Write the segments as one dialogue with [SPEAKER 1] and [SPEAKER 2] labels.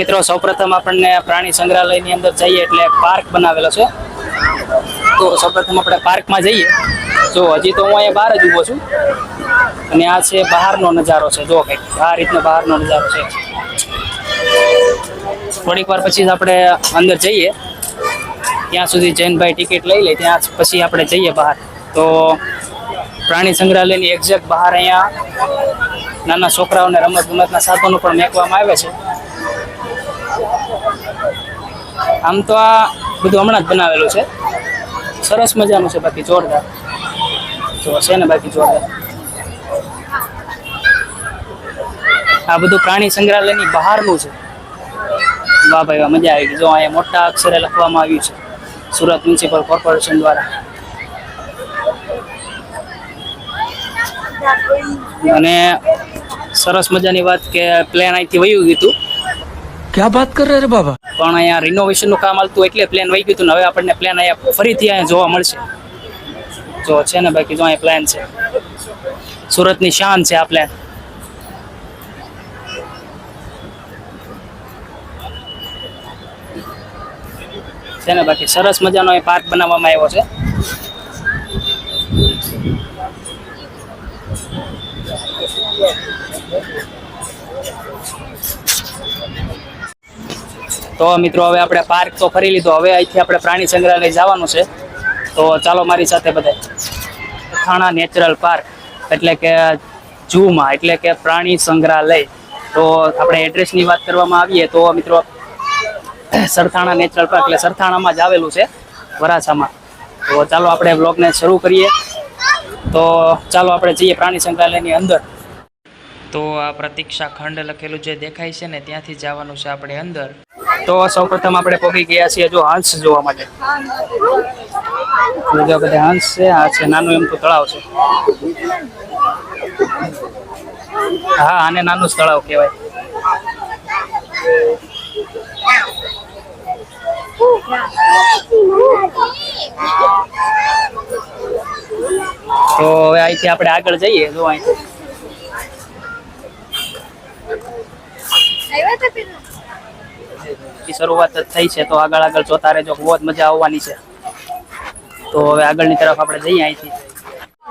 [SPEAKER 1] મિત્રો, સૌપ્રથમ આપણને પ્રાણી સંગ્રહાલયની અંદર જઈએ એટલે પાર્ક બનાવેલો છે. તો સૌપ્રથમ આપણે પાર્કમાં જઈએ. જો હજી તો હું અહીંયા બહાર જ ઊભો છું. અને આ છે બહારનો નજારો છે. જો કંઈક આ રીતનો બહારનો નજારો છે. થોડીક વાર પછી આપણે અંદર જઈએ. ત્યાં સુધી જૈનભાઈ ટિકિટ લઈ લે, ત્યાં પછી આપણે જઈએ બહાર. તો પ્રાણી સંગ્રહાલયની એક્ઝેક્ટ બહાર અહીંયા નાના છોકરાઓને રમત ગમતના સાધનો પણ મેકવામાં આવે છે. આમ તો આ બધું હમણાં જ બનાવેલું છે. સરસ મજાનું છે બાકી જોરદાર. તો છે ને બાકી જોરદાર. આ બધું પ્રાણી સંગ્રહાલયની બહારનું છે. વાહ ભાઈ, વાહ, મજા આવી ગઈ. જો અહીંયા મોટા અક્ષરે લખવામાં આવ્યું છે. સુરત મ્યુનિસિપલ કોર્પોરેશન દ્વારા. અને સરસ મજાની વાત કે પ્લેન અહીંથી વયું ગયું હતું.
[SPEAKER 2] ક્યાં વાત કરે રે બાબા?
[SPEAKER 1] પણ અહીંયા રિનોવેશનનું કામ આવતું એટલે પ્લાન વહી ગયું હતું હવે આપણને પ્લેન અહીંયા ફરીથી અહીંયા જોવા મળશે. જો છે ને બાકી, જો અહીંયા પ્લેન છે. સુરતની શાન છે આ પ્લેન છે ને બાકી, સરસ મજાનો અહીં પાર્ક બનાવવામાં આવ્યો છે. Thank you. તો મિત્રો, હવે આપણે પાર્ક તો ફરી લીધો. હવે અહીંથી આપણે પ્રાણી સંગ્રહાલય જવાનું છે. તો ચાલો મારી સાથે બધા થાણા નેચરલ પાર્ક, એટલે કે જૂમાં એટલે કે પ્રાણી સંગ્રહાલય. તો આપણે એડ્રેસની વાત કરવામાં આવીએ તો મિત્રો, સરથાણા નેચરલ પાર્ક, એટલે સરથાણામાં જ આવેલું છે, વરાછામાં. તો ચાલો આપણે બ્લોગને શરૂ કરીએ. તો ચાલો આપણે જઈએ પ્રાણી સંગ્રહાલયની અંદર. તો આ પ્રતીક્ષા ખંડ લખેલું જે દેખાય છે ને, ત્યાંથી જવાનું છે આપણે અંદર. તો સૌપ્રથમ આપણે પહોંચી ગયા છીએ જો હંસ જોવા માટે. જો બધા હંસ છે, આ છે, નાનું એમ તો તળાવ છે. હા, આને નાનું જ તળાવ કહેવાય. તો હવે અહીંથી આપણે આગળ જઈએ, જો અહીંથી. ની શરૂઆત થઈ છે. તો આગળ આગળ જોતા રહેજો, બહુ જ મજા આવવાની છે. તો હવે આગળની તરફ આપણે જઈએ અહીંથી.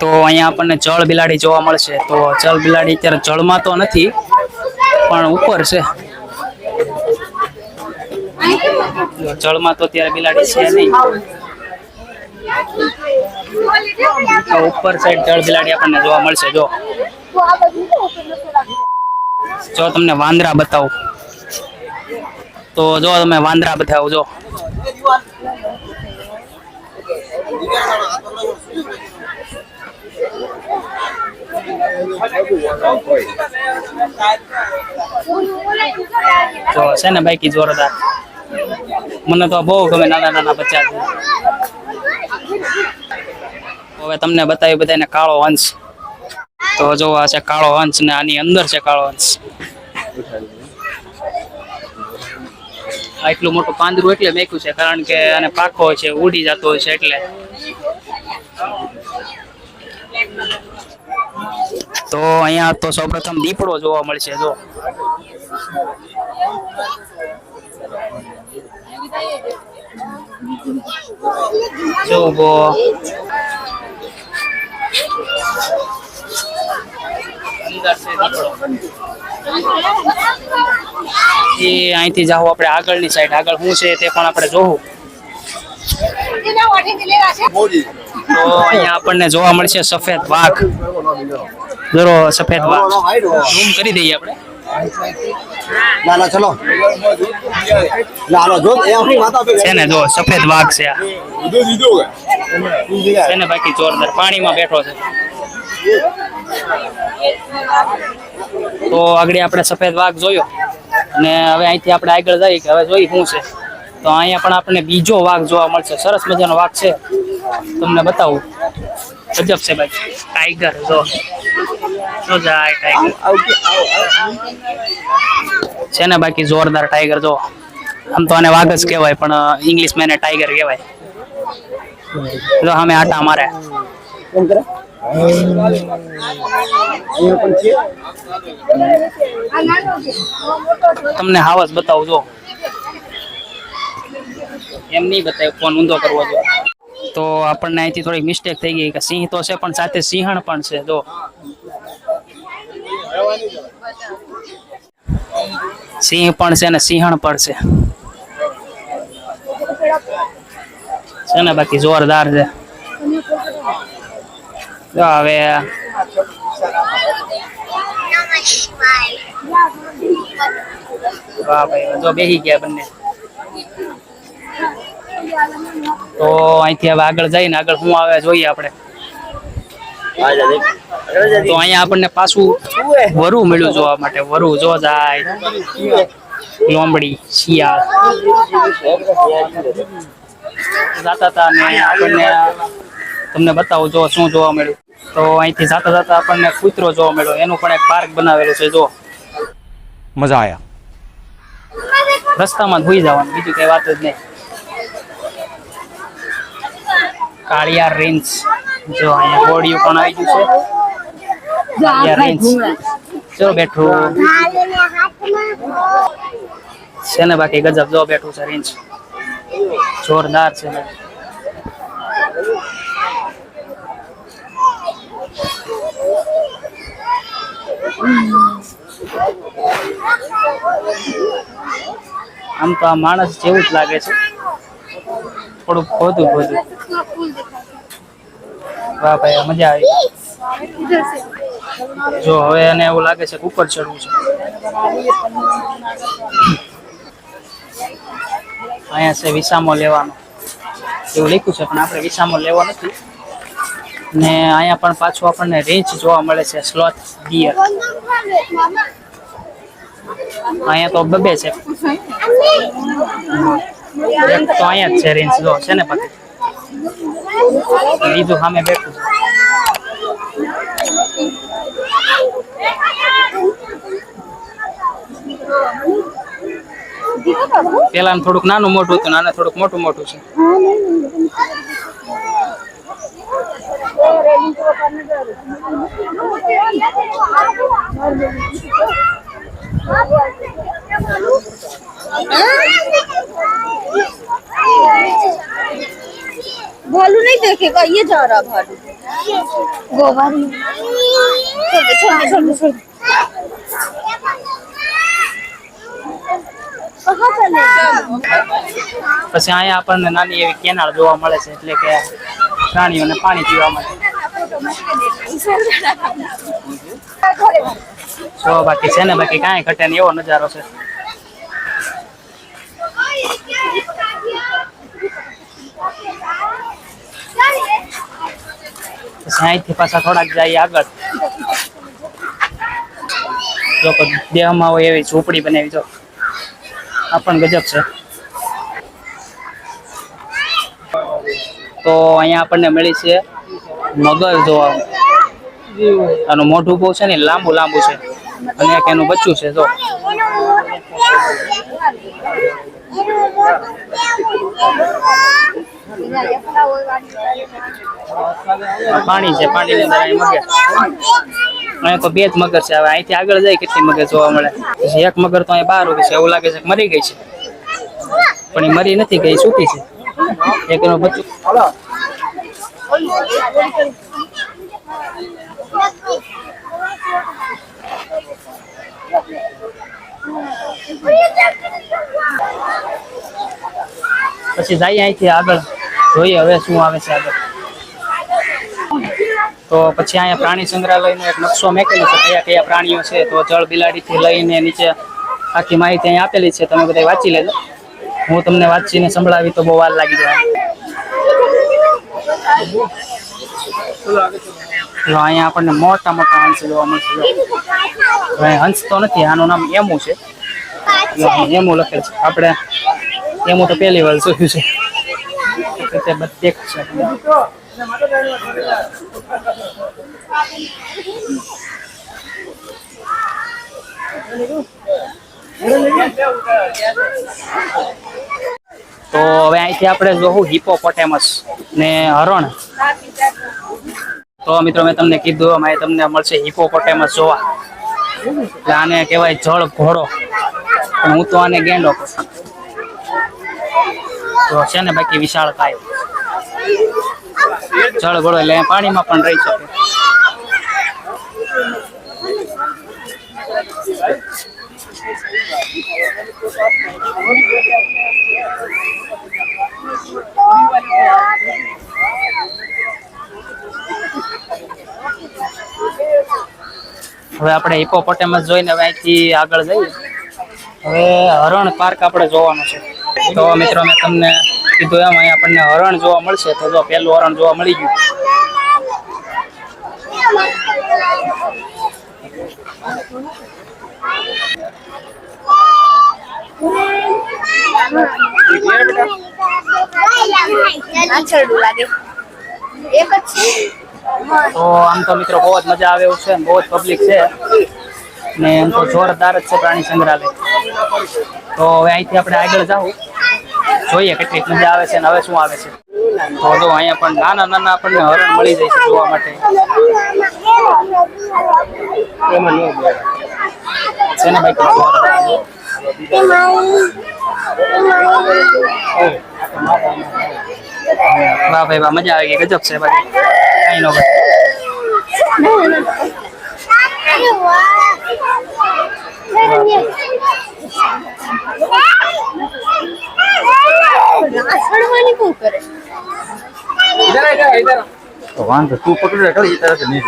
[SPEAKER 1] તો અહીંયા આપણને જળ બિલાડી જોવા મળશે. તો જળ બિલાડી અત્યારે જળમાં તો નથી, પણ ઉપર છે. જળમાં તો અત્યારે બિલાડી છે નહીં. ઉપર સાઈડ જળ બિલાડી આપણને જોવા મળશે. જો. જો તમને વાંદરા બતાવું. તો જો તમે વાંદરા બધા જો. છે ને બાકી જોરદાર. મને તો બહુ ગમે નાના નાના બચ્ચા છે. હવે તમને બતાવ્યું બધાને કાળો હંસ. તો જો આ છે કાળો હંસ ને આની અંદર છે કાળો હંસ. આટલું મોટું પાંદરું એટલે મેક્યું છે, કારણ કે આને હોય છે, ઉડી જતો હોય છે એટલે. તો અહીંયા તો સૌપ્રથમ દીપડો જોવા મળશે, જો. જો ઊભો અંદર છે દીપડો. એ અહીંથી જાઓ આપણે આગળની સાઈડ આગળ શું છે તે પણ આપણે જોવું. તો અહીંયા આપણને જોવા મળશે સફેદ વાઘ. જરો સફેદ વાઘ. ઝૂમ કરી દઈએ આપણે.
[SPEAKER 3] ના ના ચલો. ના ના જો
[SPEAKER 1] છે. ને સફેદ વાઘ છે આ. છે ને બાકી જોરદાર પાણીમાં બેઠો છે. તો આગળ આપણે સફેદ વાઘ જોયો. અને હવે અહીંથી આપણે આગળ જઈએ કે હવે જોઈ શું છે. તો અહીંયા પણ આપણને બીજો વાઘ જોવા મળશે. સરસ મજાનો વાઘ છે. તમને બતાવું. ગજબ છે ભાઈ. ટાઈગર જો. જો છે ને બાકી જોરદાર ટાઈગર જો. આમ તો આને વાઘ જ કહેવાય, પણ ઇંગ્લિશ મેને ટાઈગર કહેવાય. જો અમે આટા મારે. તમને હાવસ બતાવું જો. એમ નહીં બતાવ્યું ફોન ઊંધો કરવો જો. તો આપણને અહીંથી થોડી મિસ્ટેક થઈ ગઈ કે સિંહ તો છે, પણ સાથે સિંહણ પણ છે, જો. સિંહ પણ છે ને સિંહણ પણ છે ને બાકી જોરદાર છે. જો હવે વાહ ભાઈ જો બેસી ગયા બંને. તો અહીંથી હવે આગળ જઈને આગળ શું આવે જોઈએ આપણે? તો અહીંયા આપણને પાછું વરુ મળ્યું જોવા માટે. વરુ જો જાય. લોમડી, શિયાળ. જાતા હતા આપણને તમને બતાવું જો શું જોવા મળ્યું. તો અહીંથી જાતા જાતા આપણને કૂતરો જોવા મળ્યો. એનું પણ એક પાર્ક બનાવેલો છે જો.
[SPEAKER 2] મજા આયા.
[SPEAKER 1] રસ્તામાં ધોઈ જવાનું બીજું કઈ વાત જ નહીં. કાળિયા રેન્જ જો અહીંયા બોડીઓ પણ આવી ગયું છે. કાળિયા રેન્જ જો બેઠું. છે ને બાકી ગજબ જો બેઠું છે રેન્જ જોરદાર છે ને. આમ તો આ માણસ જેવું જ લાગે છે. થોડુંક ખોદું ખોધું વાહ ભાઈ મજા આવી. જો હવે એને એવું લાગે છે કે ઉપર ચડવું છે. અહીંયા છે વિસામો લેવાનો. એવું લખ્યું છે, પણ આપણે વિસામો લેવો નથી. ને અહીંયા પણ પાછું આપણને રેન્જ જોવા મળે છે સ્લોથ ડિયર અહીંયા તો બબે છે. એક તો અહીંયા જ છે રેન્જ જો છે ને પછી. બીજું સામે બેઠું છે. પેલા થોડુંક નાનું મોટું હતું ને થોડુંક મોટું મોટું છે.
[SPEAKER 4] भालू नहीं देखेगा ये जा रहा भालू गोबारी छोड़ छोड़ छोड़ छोड़ कहाँ चले
[SPEAKER 1] પછી અહીંયા આપણને નાની એવી કેનાળ જોવા મળે છે એટલે કે પ્રાણીઓને પાણી પીવા માટે જો બાકી છે ને, બાકી કાંઈ ઘટે ને એવો નજારો છે. અહીંથી પાછા થોડાક જાય આગળ. જો દેહમાં હોય એવી ઝૂંપડી બનાવી, જો. આ પણ ગજબ છે. તો અહીંયા આપણને મળી છે મગર જોવા. આનું મોઢું બહુ છે ને, લાંબુ લાંબુ છે. અને એક એનું બચ્ચું છે, જો. પાણી છે અહીં મગર અહીંયા તો બે જ મગર છે, હવે અહીંથી આગળ જાય કેટલી મગર જોવા મળે. પછી એક મગર તો અહીં બહાર ઊભી છે, એવું લાગે છે મરી ગઈ છે. પણ એ મરી નથી ગઈ સૂકી છે. એક એનું બચ્ચું પછી જઈએ અહીંથી આગળ. જોઈએ હવે શું આવે છે આગળ. તો પછી અહીંયા પ્રાણી સંગ્રહાલયનો એક નકશો મેકેલો છે, કયા કયા પ્રાણીઓ છે, તો જળ બિલાડીથી લઈને નીચે આખી માહિતી અહીં આપેલી છે, તમે બધા વાંચી લેજો. હું તમને વાંચીને સંભળાવી તો બહુ વાર લાગી જાય. અહીંયા આપણને મોટા મોટા હંસ જોવા મળશે. હંસ તો નથી, આનું નામ એમુ છે. એમુ લખેલ છે. આપણે એમુ તો પહેલી વાર જોયું છે. તે બધે છે તો હવે અહીંથી આપણે જોવું હિપોપોટેમસ ને હરણ. તો મિત્રો મેં તમને કીધું અમારે તમને મળશે હિપોપોટેમસ જોવા. એટલે આને કહેવાય જળ ઘોડો. પણ હું તો આને ગેંડો. તો છે ને બાકી વિશાળ કાય જળ ઘોડો એટલે પાણીમાં પણ રહી શકે. હવે આપણે હિપોપોટેમસ જોઈને હવે અહીંથી આગળ જઈએ. હવે હરણ પાર્ક આપણે જોવાનું છે. તો મિત્રો મેં તમને કીધું એમ અહીં આપણને હરણ જોવા મળશે. તો જો પહેલું હરણ જોવા મળી ગયું
[SPEAKER 4] નાચરડું લાગે એક જ છે
[SPEAKER 1] તો આમ તો મિત્રો બહુ જ મજા આવે એવું છે બહુ જ પબ્લિક છે. ને એમ તો જોરદાર જ છે પ્રાણી સંગ્રહાલય. તો હવે અહીંથી આપણે આગળ જાવ જોઈએ કેટલીક મજા આવે છે ને હવે શું આવે છે. તો જો અહીંયા પણ નાના નાના આપણને હરણ મળી જાય છે જોવા માટે. છે ને ભાઈ. વાહ ભાઈ વાહ મજા આવી ગઈ ગજબ છે ભાઈ કઈ નો ભાઈ
[SPEAKER 4] નાચડવાની શું કરે
[SPEAKER 3] તો વાંધો તું પકડી રાખ એ તરત નહીં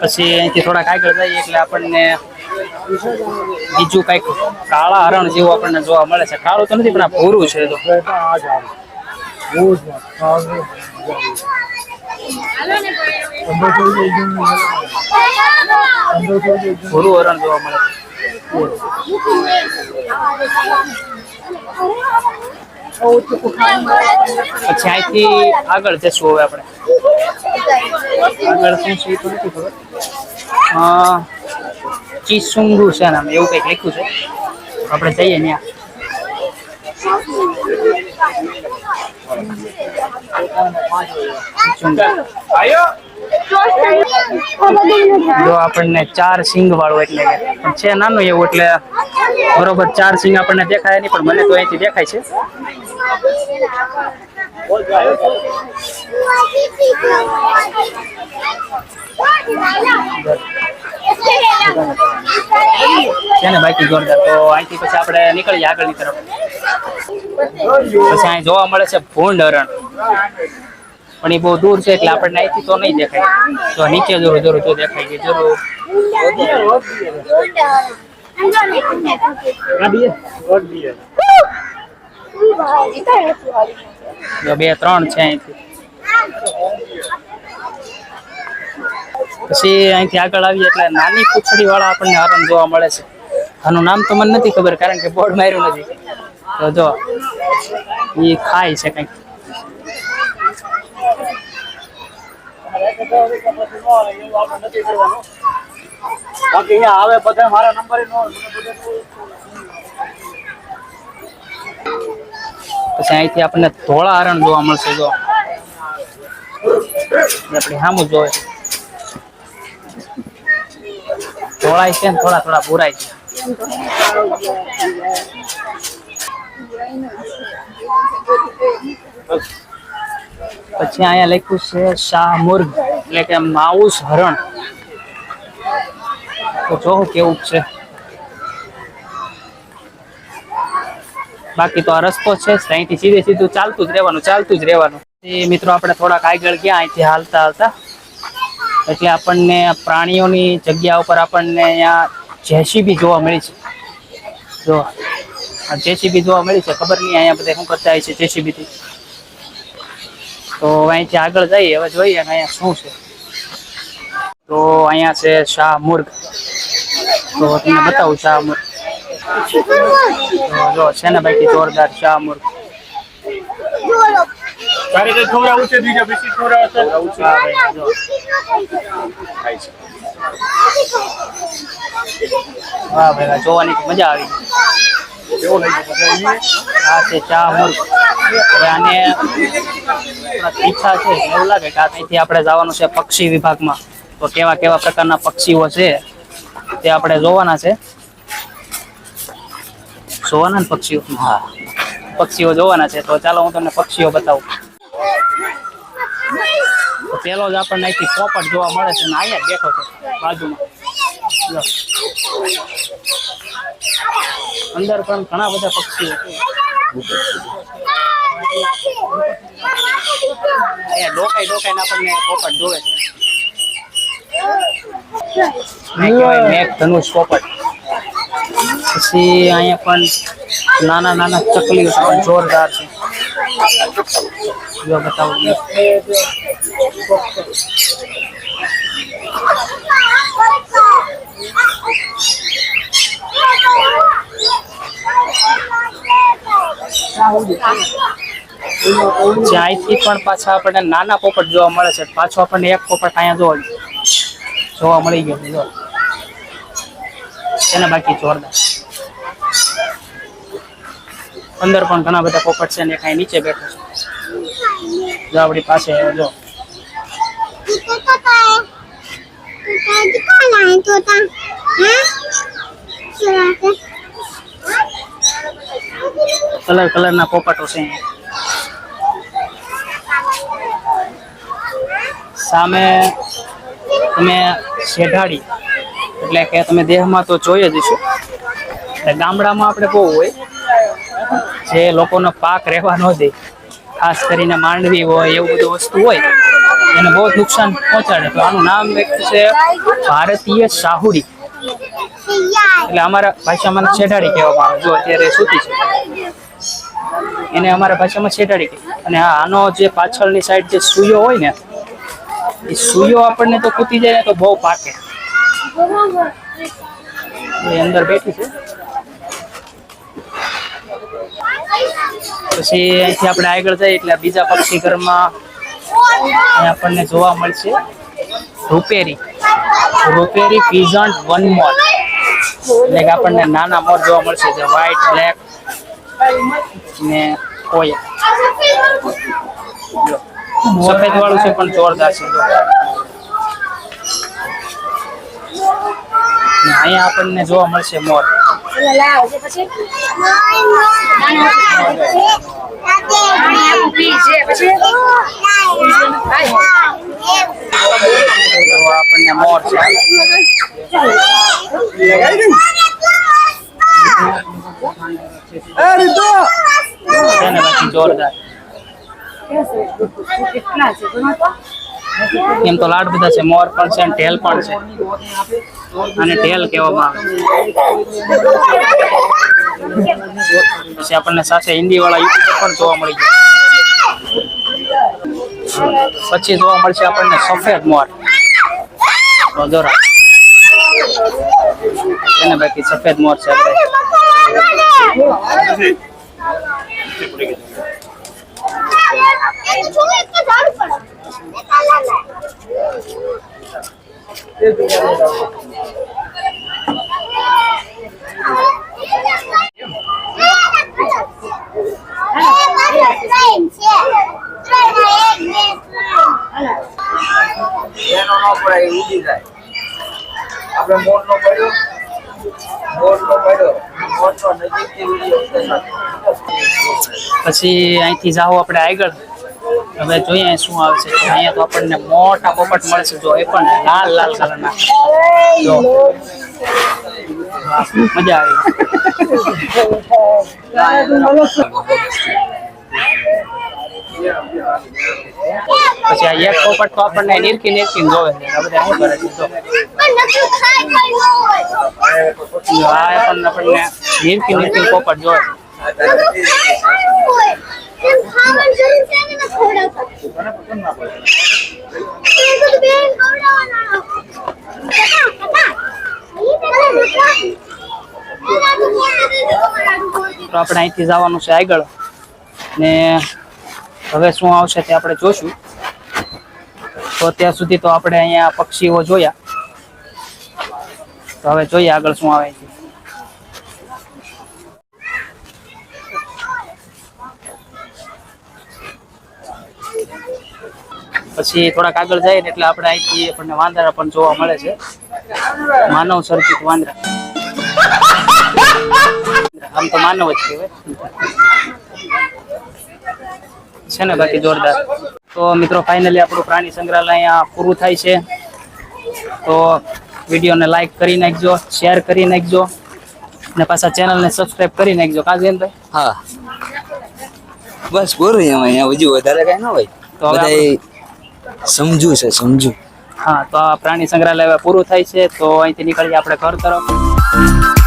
[SPEAKER 1] પછી અહીંથી થોડાક આગળ જઈએ એટલે આપણને બીજું કંઈક કાળા હરણ જેવું આપણને જોવા મળે છે. કાળું તો નથી, પણ આ ભૂરું છે તો. ભૂરું હરણ જોવા મળે છે. પછી અહીંથી આગળ જશું હવે આપણે. આગળ શું છે તો નથી ખબર. ચીસુંગુ છે નામ એવું કંઈક લખ્યું છે. આપણે જઈએ ત્યાં જો આપણને ચાર સિંગ વાળું એટલે કે છે નાનું એવું એટલે બરોબર ચાર સિંગ આપણને દેખાય નહીં, પણ મને તો અહીંથી દેખાય છે ને બાકી જોરદાર? તો અહીંથી પછી આપણે નીકળીએ આગળની તરફ. પછી અહીં જોવા મળે છે ભૂંડ હરણ. પણ એ બહુ દૂર છે એટલે આપણને અહીંથી તો નહીં દેખાય. તો નીચે જોરું જરૂર તો દેખાય કે જરૂર. જો બે, ત્રણ છે અહીંથી. પછી અહીંથી આગળ આવીએ એટલે નાની પૂછડી વાળા આપણને હરણ જોવા મળે છે. આનું નામ તો મને નથી ખબર કારણ કે બોર્ડ માર્યું નથી. તો જો એ ખાય છે કંઈક.
[SPEAKER 3] બાકી અહીંયા આવે બધા, મારા નંબર
[SPEAKER 1] પછી અહીંથી આપણને ધોળા હરણ જોવા મળશે, જો. આપણે સામું જોવે ધોળાય છે ને થોડા થોડા ભૂરાય છે. પછી અહીંયા લખ્યું છે શાહમુર્ગ એટલે કે માઉસ હરણ. તો જો કેવું છે? બાકી તો આ રસ્તો છે, અહીંથી સીધે સીધું ચાલતું જ રહેવાનું, ચાલતું જ રહેવાનું. મિત્રો, આપણે થોડાક આગળ ગયા, અહીંથી હાલતા હાલતા. એટલે આપણને પ્રાણીઓની જગ્યા ઉપર આપણને અહીંયા જેસીબી જોવા મળી છે. જો, આ જેસીબી જોવા મળી છે, ખબર નહીં અહીંયા બધા શું કરતા હોય છે જેસીબી થી તો અહીંથી આગળ જઈએ હવે જોઈએ કે અહીંયા શું છે. તો અહીંયા છે શાહ મુર્ગ. તો તમને બતાવું શાહ મુર્ગ. જો છે ને બાકી જોરદાર શાહ મુર્ગ.
[SPEAKER 3] તારે કઈ ખવડાવું છે બીજા? બિસ્કિટ ખવડાવશે
[SPEAKER 1] હા વાહ ભાઈ જોવાની મજા આવી. આ છે ચા મુર્ગ હવે આને છે, એવું લાગે કે આ આપણે જવાનું છે પક્ષી વિભાગમાં. તો કેવા કેવા પ્રકારના પક્ષીઓ છે તે આપણે જોવાના છે. જોવાના ને પક્ષીઓ? હા. પક્ષીઓ જોવાના છે. તો ચાલો હું તમને પક્ષીઓ બતાવું. પેલો જ આપણને અહીંથી પોપટ જોવા મળે છે ને અહીંયા દેખો બેઠો બાજુમાં. અંદર પણ ઘણા બધા પક્ષીઓ છે અહીંયા ડોકાઈ ડોકાઈને આપણને પોપટ જોવે છે આ કહેવાય મેઘ ધનુષ પોપટ પછી અહીંયા પણ નાના નાના ચકલીઓ છે પણ જોરદાર છે જો બતાવું જે અહીંથી પણ પાછા આપણને નાના પોપટ જોવા મળે છે. પાછો આપણને એક પોપટ અહીંયા જોવા જોવા મળી ગયો જો. એને બાકી જોરદાર. અંદર પણ ઘણા બધા પોપટ છે ને કાંઈ નીચે બેઠો છે. જો આપણી પાસે, જો.
[SPEAKER 4] तोता
[SPEAKER 1] કલર કલરના પોપટો છે સામે તમે શેઢાડી એટલે કે તમે દેહમાં તો જોઈ જ છો એટલે ગામડામાં આપણે બહુ હોય, જે લોકોનો પાક રહેવા ન દે ખાસ કરીને માંડવી હોય, એવું બધું વસ્તુ હોય, એને બહુ નુકસાન પહોંચાડે. તો આનું નામ છે ભારતીય સાહુડી. એટલે અમારા ભાષામાં એને કહેવામાં આવે. જો અત્યારે સૂતી છે. એને અમારા ભાષામાં છેડાડી કહે અને આનો જે પાછળની સાઈડ જે સુયો હોય ને, એ સુયો આપણને તો કૂતી જાય ને તો બહુ પાકે. એ અંદર બેઠી છે. પછી અહીંથી આપણે આગળ જઈએ એટલે બીજા પક્ષી ઘરમાં આપણને જોવા મળશે. રૂપેરી. રૂપેરી પીઝન્ટ વન મોર એટલે આપણને નાના મોર જોવા મળશે. જે વ્હાઈટ બ્લેક ને કોયા જો. સફેદ વાળું છે પણ જોરદાર છે. ને અહીંયા આપણને જોવા મળશે મોર. આપણને મોર છે. એમ તો લાડ બધા છે, મોર પણ છે ઢેલ પણ છે. અને ઢેલ કહેવામાં પછી આપણને સાથે હિન્દી વાળા યુટ્યુબર પણ જોવા મળી જાય પછી જોવા મળશે આપણને સફેદ મોર. રોજોરા એને બાકી સફેદ મોર છે. આપણે
[SPEAKER 5] એનો નો પડે એ ઉડી જાય આપણે મોર નો પડ્યો
[SPEAKER 1] પછી અહીંથી જાઓ આપણે આગળ. હવે જોઈએ શું આવે છે. અહીંયા તો આપણને મોટા પોપટ મળશે જો એ પણ લાલ લાલ કલરના. જો. મજા આવી. પછી આ એક પોપટ તો આપણને નિરખી નિરખી જોવે છે આ બધા શું કરે છે? જો. જો આ પણ આપણને નિરખી નિરખી પોપટ જોવે. તો આપણે અહીંથી જવાનું છે આગળ. ને હવે શું આવશે તે આપણે જોશું. તો ત્યાં સુધી તો આપણે અહીંયા પક્ષીઓ જોયા. તો હવે જોઈએ આગળ શું આવે છે. પછી થોડાક આગળ જાય ને એટલે આપણે અહીંથી આપણને વાંદરા પણ જોવા મળે છે. માનવ સર્જિત વાંદરા. આમ તો માનવ જ કહેવાય. છે ને બાકી જોરદાર. તો મિત્રો ફાઇનલી આપણું પ્રાણી સંગ્રહાલય અહીંયા પૂરું થાય છે. તો વિડીયોને લાઈક કરી નાખજો શેર કરી નાખજો ને પાછા ચેનલને સબસ્ક્રાઇબ કરી નાખજો. કાજેનભાઈ
[SPEAKER 5] હા. બસ પૂરું એમાં અહીંયા હજુ વધારે કઈ ના હોય.
[SPEAKER 1] તો
[SPEAKER 5] બધા સમજુ છે સમજુ.
[SPEAKER 1] હા તો આ પ્રાણી સંગ્રહાલય પૂરું થાય છે. તો અહીંથી નીકળીએ આપણે ઘર તરફ.